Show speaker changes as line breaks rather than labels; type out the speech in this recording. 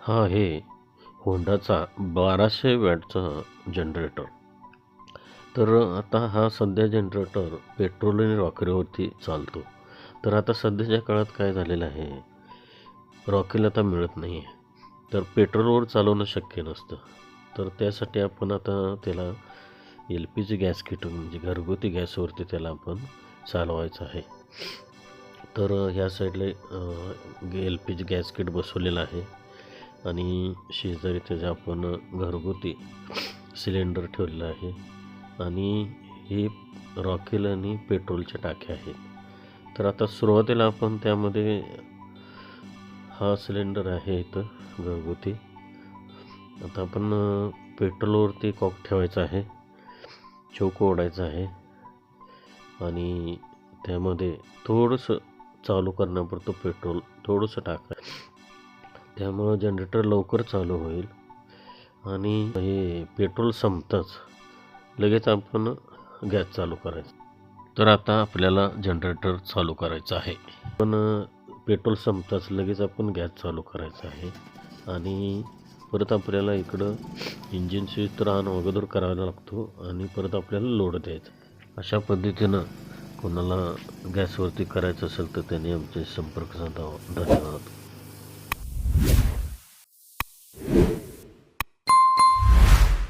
हा आहे होंडाचा बाराशे वॅटचा जनरेटर. तर आता हा सध्या जनरेटर पेट्रोल आणि रॉकेलवरती चालतो. तर आता सध्याच्या काळात काय झालेलं आहे? रॉकेल आता मिळत नाही आहे तर पेट्रोलवर चालवणं शक्य नसतं. तर त्यासाठी आपण आता त्याला L P G gas kit म्हणजे घरगुती गॅसवरती त्याला आपण चालवायचं आहे. तर ह्या साईडला L P G gas kit बसवलेलं आहे. आणि शेजारी त्याच्या आपण घरगुती सिलेंडर ठेवलेलं आहे. आणि हे रॉकेल आणि पेट्रोलच्या टाक्या आहेत. तर आता सुरुवातीला आपण त्यामध्ये हा सिलेंडर आहे इथं घरगुती. आता आपण पेट्रोलवरती कॉक ठेवायचा आहे. चौक ओढायचा आहे. आणि त्यामध्ये थोडंसं चालू करण्यापुरतं पेट्रोल थोडंसं टाकायचं. त्यामुळं जनरेटर लवकर चालू होईल. आणि हे पेट्रोल संपतंच. लगेच आपण गॅस चालू करायचा. तर आता आपल्याला जनरेटर चालू करायचं आहे. पण पेट्रोल संपताच. लगेच आपण गॅस चालू करायचा आहे. आणि परत आपल्याला इकडं इंजिन स्विच तर ऑन अगोदर करायला लागतो. आणि परत आपल्याला लोड द्यायचा. अशा पद्धतीनं कोणाला गॅसवरती करायचं असेल तर त्यांनी आमचे संपर्क साधावा. धन्यवाद.